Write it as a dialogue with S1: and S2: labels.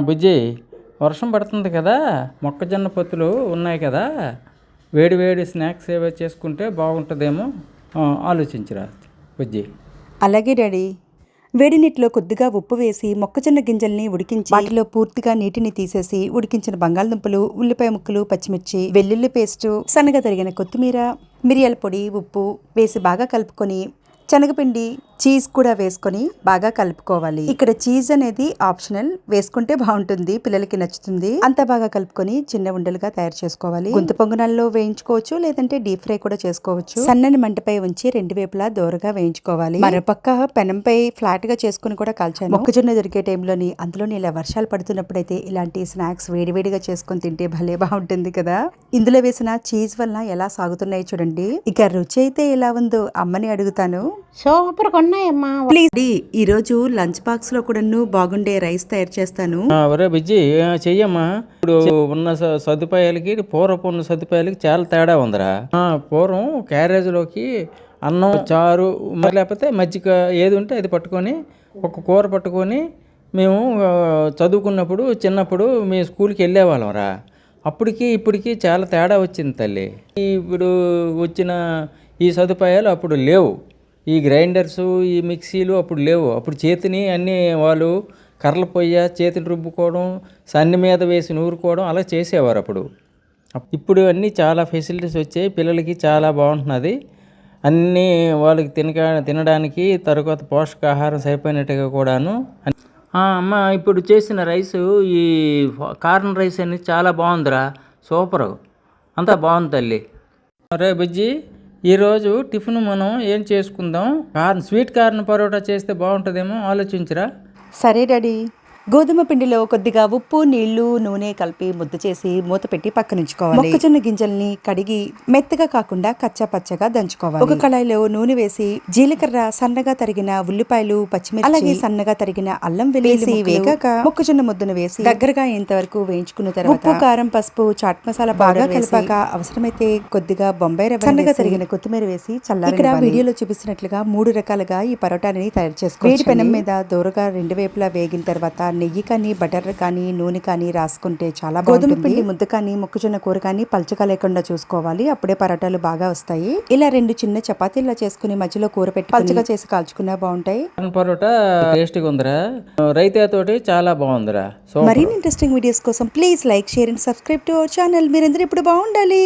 S1: బుజ్జి వర్షం పడుతుంది కదా? మొక్కజొన్న పొత్తులు ఉన్నాయి కదా? వేడి వేడి స్నాక్స్ ఏవో చేసుకుంటే బాగుంటుందేమో? ఆలోచించరా బుజ్జి.
S2: అలాగే డాడీ. వేడి నీటిలో కొద్దిగా ఉప్పు వేసి మొక్కజొన్న గింజల్ని ఉడికించి వాటిలో పూర్తిగా నీటిని తీసేసి ఉడికించిన బంగాళదుంపలు ఉల్లిపాయ ముక్కలు పచ్చిమిర్చి వెల్లుల్లి పేస్టు సన్నగా తరిగిన కొత్తిమీర మిరియాల పొడి ఉప్పు వేసి బాగా కలుపుకొని శనగపిండి చీజ్ కూడా వేసుకొని బాగా కలుపుకోవాలి. ఇక్కడ చీజ్ అనేది ఆప్షనల్ వేసుకుంటే బాగుంటుంది పిల్లలకి నచ్చుతుంది. అంత బాగా కలుపుకొని చిన్న ఉండలుగా తయారు చేసుకోవాలి. గుంత పొంగనాల్లో వేయించుకోవచ్చు లేదంటే డీప్ ఫ్రై కూడా చేసుకోవచ్చు. సన్నని మంటపై ఉంచి రెండు వైపులా దోరగా వేయించుకోవాలి. మరోపక్క పెనంపై ఫ్లాట్గా చేసుకుని కూడా కాల్చాను. మొక్కజొన్న దొరికే టైంలోని అందులోని ఇలా వర్షాలు పడుతున్నప్పుడైతే ఇలాంటి స్నాక్స్ వేడివేడిగా చేసుకొని తింటే భలే బాగుంటుంది కదా. ఇందులో వేసిన చీజ్ వలన ఎలా సాగుతున్నాయి చూడండి. ఇక రుచి అయితే ఎలా ఉందో అమ్మని అడుగుతాను.
S3: సూపర్గా ఉన్నాయమ్మా
S2: ప్లీజ్. ఈ రోజు లంచ్ బాక్స్లో కూడా బాగుండే రైస్ తయారు చేస్తాను.
S1: ఒరే బుజ్జి చెయ్యమ్మా. ఇప్పుడు ఉన్న స- సదుపాయాలకి పూర్వపు ఉన్న సదుపాయాలకి చాలా తేడా ఉందిరా. ఆ, పూర్వం క్యారేజ్లోకి అన్నం చారు మరి లేకపోతే మజ్జిగ ఏది ఉంటే అది పట్టుకొని ఒక కూర పట్టుకొని మేము చదువుకున్నప్పుడు చిన్నప్పుడు మేము స్కూల్కి వెళ్ళేవాళ్ళం రా. అప్పటికి ఇప్పటికి చాలా తేడా వచ్చింది తల్లి. ఈ ఇప్పుడు వచ్చిన ఈ సదుపాయాలు అప్పుడు లేవు. ఈ గ్రైండర్స్ ఈ మిక్సీలు అప్పుడు లేవు. అప్పుడు చేతిని అన్నీ వాళ్ళు కర్రల పొయ్య చేతిని రుబ్బుకోవడం సన్ని మీద వేసి నూరుకోవడం అలా చేసేవారు అప్పుడు. ఇప్పుడు అన్నీ చాలా ఫెసిలిటీస్ వచ్చాయి. పిల్లలకి చాలా బాగుంటున్నది. అన్నీ వాళ్ళకి తినక తినడానికి తరువాత పోషకాహారం సరిపోయినట్టుగా కూడాను అమ్మ ఇప్పుడు చేసిన రైసు ఈ కార్న్ రైస్ అనేది చాలా బాగుందిరా. సూపరు. అంతా బాగుంది తల్లి. రే బుజ్జి ఈరోజు టిఫిన్ మనం ఏం చేసుకుందాం? కార్న్ స్వీట్ కార్న్ పరోటా చేస్తే బాగుంటుందేమో ఆలోచించరా.
S2: సరే డాడీ. గోధుమ పిండిలో కొద్దిగా ఉప్పు నీళ్ళు నూనె కలిపి ముద్ద చేసి మూత పెట్టి పక్కనుంచుకోవాలి. మొక్కజొన్న గింజల్ని కడిగి మెత్తగా కాకుండా కచ్చా పచ్చగా దంచుకోవాలి. ఒక కళాయిలో నూనె వేసి జీలకర్ర సన్నగా తరిగిన ఉల్లిపాయలు పచ్చిమిర్చి అలాగే సన్నగా తరిగిన అల్లం వెల్లుల్లి వేగాక మొక్కజొన్న ముద్దను వేసి దగ్గరగా అయ్యేంత వరకు వేయించుకున్న తర్వాత ఉప్పు కారం పసుపు చాట్ మసాలా బాగా కలిపాక అవసరమైతే కొద్దిగా బొంబాయి రవ్వ సన్నగా తరిగిన కొత్తిమీర వేసి చల్లారి ఇక్కడ వీడియోలో చూపిస్తున్నట్లుగా మూడు రకాలుగా ఈ పరోటాని తయారు చేసుకోవాలి వేడి పెనం మీద దూరగా రెండు వైపులా వేగిన తర్వాత నెయ్యి కానీ బటర్ కానీ నూనె కానీ రాసుకుంటే చాలా గోధుమ పిండి ముద్ద కానీ మొక్కజొన్న కూర కానీ పల్చగా లేకుండా చూసుకోవాలి. అప్పుడే పరోటాలు బాగా వస్తాయి. ఇలా రెండు చిన్న చపాతీలా చేసుకుని మధ్యలో కూర పెట్టి పల్చగా చేసి కాల్చుకున్నా బాగుంటాయి.
S1: పరోటా టేస్టీగా ఉందిరా. రైతాతోటి చాలా బాగుందిరా. సో
S2: మరిన్ని ఇంట్రెస్టింగ్ వీడియోస్ కోసం please like share and subscribe to our channel మీరందరూ ఇప్పుడు బాగుండాలి.